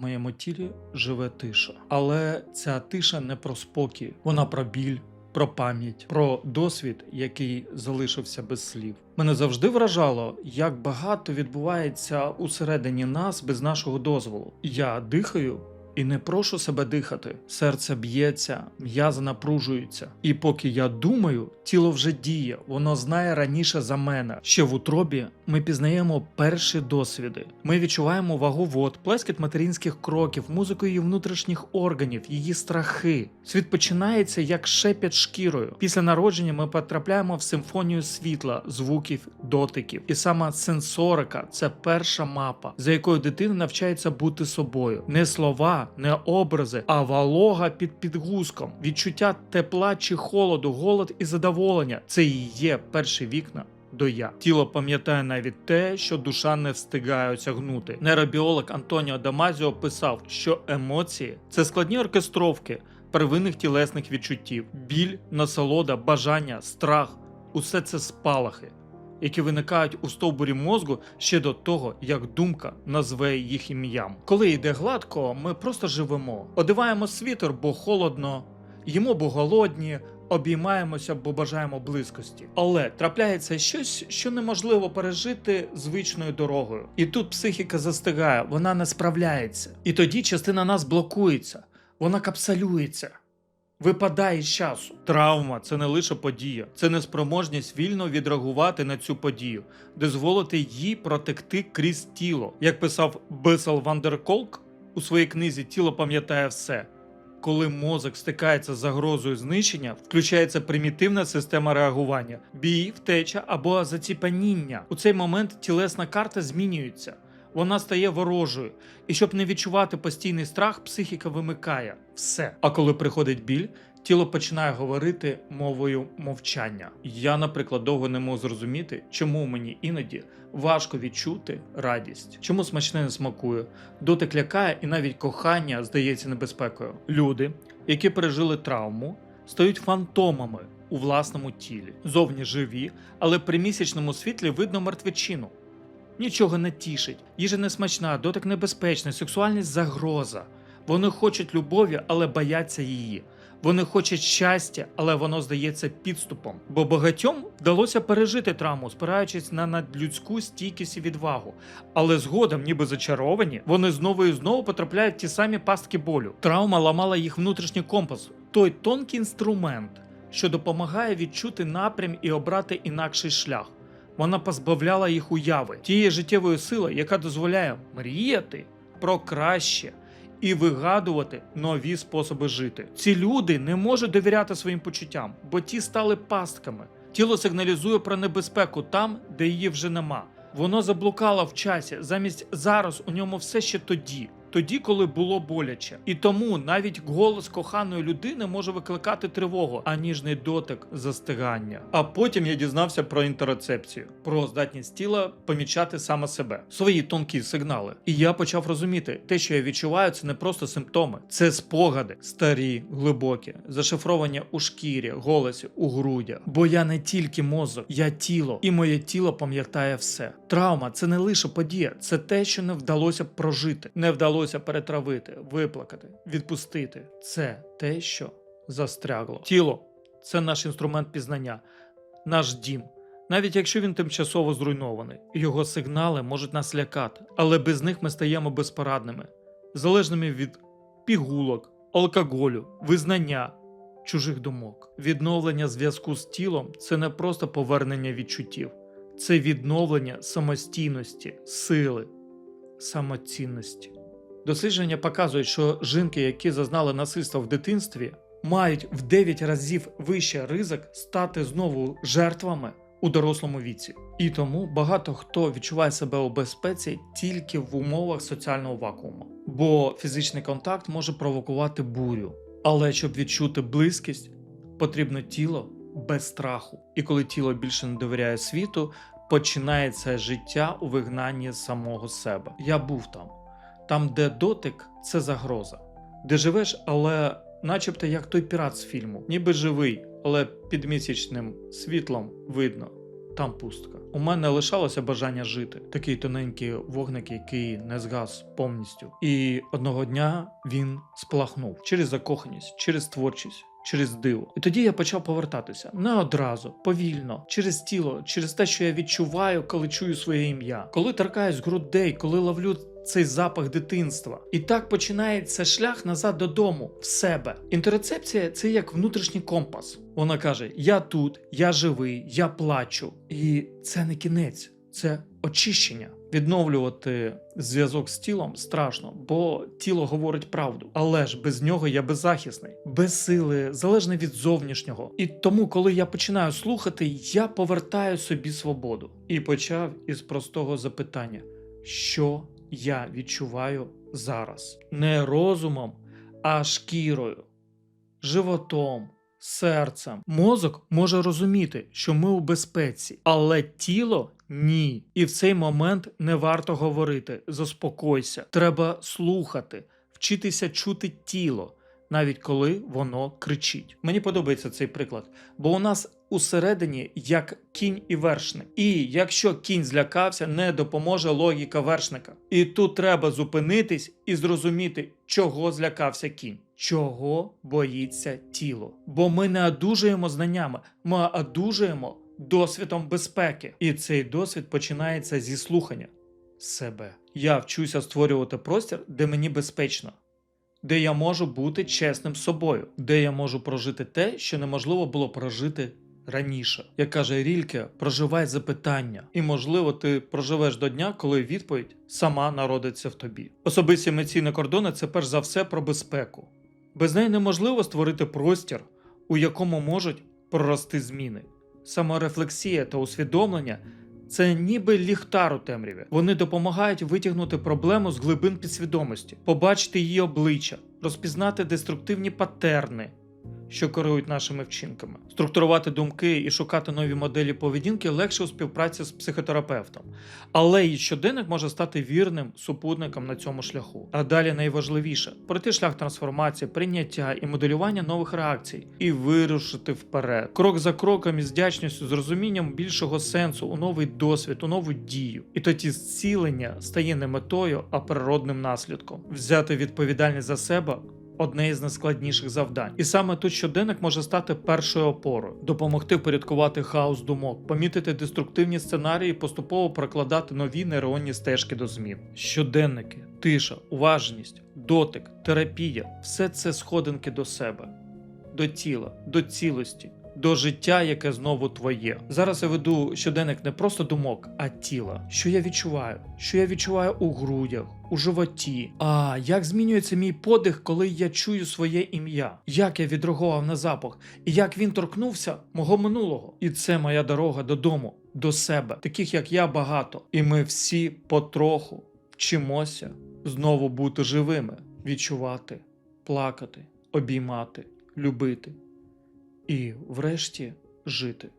моєму тілі живе тиша. Але ця тиша не про спокій, вона про біль, про пам'ять, про досвід, який залишився без слів. Мене завжди вражало, як багато відбувається усередині нас без нашого дозволу. Я дихаю. І не прошу себе дихати. Серце б'ється, м'язи напружуються. І поки я думаю, тіло вже діє, воно знає раніше за мене. Ще в утробі ми пізнаємо перші досвіди. Ми відчуваємо вагу вод, плескіт материнських кроків, музику її внутрішніх органів, її страхи. Світ починається як шепіт шкірою. Після народження ми потрапляємо в симфонію світла, звуків, дотиків. І сама сенсорика це перша мапа, за якою дитина навчається бути собою. Не слова, не образи, а волога під підгузком, відчуття тепла чи холоду, голод і задоволення. Це і є перші вікна. До я тіло пам'ятає навіть те, що душа не встигає осягнути. Нейробіолог Антоніо Дамазіо писав, що емоції це складні оркестровки первинних тілесних відчуттів, біль, насолода, бажання, страх усе це спалахи, які виникають у стовбурі мозку ще до того, як думка назве їх ім'ям. Коли йде гладко, ми просто живемо, одиваємо світер, бо холодно, їмо, бо голодні. Обіймаємося, бо бажаємо близькості, але трапляється щось, що неможливо пережити звичною дорогою. І тут психіка застигає, вона не справляється. І тоді частина нас блокується, вона капсалюється випадає з часу. Травма це не лише подія, це неспроможність вільно відреагувати на цю подію, дозволити їй протекти крізь тіло. Як писав Бесел Вандерколк у своїй книзі Тіло пам'ятає все. Коли мозок стикається з загрозою знищення, включається примітивна система реагування, бій, втеча або заціпаніння. У цей момент тілесна карта змінюється. Вона стає ворожою, і щоб не відчувати постійний страх, психіка вимикає все. А коли приходить біль, тіло починає говорити мовою мовчання. Я, наприклад, довго не можу зрозуміти, чому мені іноді важко відчути радість, чому смачне не смакує, дотик лякає, і навіть кохання здається небезпекою. Люди, які пережили травму, стають фантомами у власному тілі, зовні живі, але при місячному світлі видно мертвечину. Нічого не тішить, їжа не смачна, дотик небезпечний, сексуальність загроза. Вони хочуть любові, але бояться її. Вони хочуть щастя, але воно здається підступом. Бо багатьом вдалося пережити травму, спираючись на надлюдську стійкість і відвагу. Але згодом, ніби зачаровані, вони знову і знову потрапляють в ті самі пастки болю. Травма ламала їх внутрішній компас, той тонкий інструмент, що допомагає відчути напрям і обрати інакший шлях. Вона позбавляла їх уяви, тієї життєвої сили, яка дозволяє мріяти про краще і вигадувати нові способи жити. Ці люди не можуть довіряти своїм почуттям, бо ті стали пастками. Тіло сигналізує про небезпеку там, де її вже нема. Воно заблукало в часі, замість зараз у ньому все ще тоді. Тоді, коли було боляче, і тому навіть голос коханої людини може викликати тривогу, а ніжний дотик застигання. А потім я дізнався про інтероцепцію, про здатність тіла помічати саме себе, свої тонкі сигнали. І я почав розуміти, те, що я відчуваю, це не просто симптоми, це спогади, старі, глибокі, зашифровані у шкірі, голосі, у грудях. Бо я не тільки мозок, я тіло, і моє тіло пам'ятає все. Травма це не лише подія, це те, що не вдалося прожити, не вдалося перетравити, виплакати, відпустити. Це те, що застрягло. Тіло це наш інструмент пізнання, наш дім. Навіть якщо він тимчасово зруйнований, його сигнали можуть нас лякати, але без них ми стаємо безпорадними, залежними від пігулок, алкоголю, визнання, чужих думок. Відновлення зв'язку з тілом це не просто повернення відчуттів, це відновлення самостійності, сили, самоцінності. Дослідження показують, що жінки, які зазнали насильства в дитинстві, мають в 9 разів вище ризик стати знову жертвами у дорослому віці. І тому багато хто відчуває себе у безпеці тільки в умовах соціального вакууму, бо фізичний контакт може провокувати бурю. Але щоб відчути близькість, потрібно тіло без страху. І коли тіло більше не довіряє світу, починається життя у вигнанні самого себе. Я був там, там, де дотик це загроза, де живеш, але начебто як той пірат з фільму, ніби живий, але під місячним світлом видно. там пустка. У мене лишалося бажання жити. Такий тоненький вогник, який не згас повністю. І одного дня він спалахнув через закоханість, через творчість. Через диво. І тоді я почав повертатися не одразу, повільно, через тіло, через те, що я відчуваю, коли чую своє ім'я, коли торкаюсь грудей, коли ловлю цей запах дитинства. І так починається шлях назад додому, в себе. Інтерцепція це як внутрішній компас. Вона каже: Я тут, я живий, я плачу. І це не кінець, це очищення. Відновлювати зв'язок з тілом страшно, бо тіло говорить правду. Але ж без нього я беззахисний, без сили, залежний від зовнішнього. І тому, коли я починаю слухати, я повертаю собі свободу. І почав із простого запитання: що я відчуваю зараз? Не розумом, а шкірою, животом. Серцем мозок може розуміти, що ми у безпеці, але тіло ні. І в цей момент не варто говорити. Заспокойся, треба слухати, вчитися чути тіло, навіть коли воно кричить. Мені подобається цей приклад, бо у нас усередині як кінь і вершник. І якщо кінь злякався, не допоможе логіка вершника. І тут треба зупинитись і зрозуміти, чого злякався кінь. Чого боїться тіло? Бо ми не одужуємо знаннями, ми одужуємо досвідом безпеки. І цей досвід починається зі слухання себе. Я вчуся створювати простір, де мені безпечно, де я можу бути чесним собою, де я можу прожити те, що неможливо було прожити раніше. Як каже Рільке, проживай запитання, і можливо, ти проживеш до дня, коли відповідь сама народиться в тобі. Особисті емоційні кордони це перш за все про безпеку. Без неї неможливо створити простір, у якому можуть прорости зміни. Саморефлексія та усвідомлення це ніби ліхтар у темряві. Вони допомагають витягнути проблему з глибин підсвідомості, побачити її обличчя, розпізнати деструктивні патерни, що керують нашими вчинками, структурувати думки і шукати нові моделі поведінки легше у співпраці з психотерапевтом. Але і щоденник може стати вірним супутником на цьому шляху. А далі найважливіше пройти шлях трансформації, прийняття і моделювання нових реакцій, і вирушити вперед, крок за кроком із вдячністю, з розумінням більшого сенсу у новий досвід, у нову дію. І тоді зцілення стає не метою, а природним наслідком. Взяти відповідальність за себе. Одне із найскладніших завдань, і саме тут щоденник може стати першою опорою, допомогти впорядкувати хаос думок, помітити деструктивні сценарії, і поступово прокладати нові нейронні стежки до змін. Щоденники, тиша, уважність, дотик, терапія все це сходинки до себе, до тіла, до цілості. До життя, яке знову твоє. Зараз я веду щоденник не просто думок, а тіла. Що я відчуваю? Що я відчуваю у грудях, у животі. А як змінюється мій подих, коли я чую своє ім'я? Як я відреагував на запах, і як він торкнувся мого минулого? І це моя дорога додому, до себе, таких як я багато. І ми всі потроху вчимося знову бути живими, відчувати, плакати, обіймати, любити і, врешті, жити.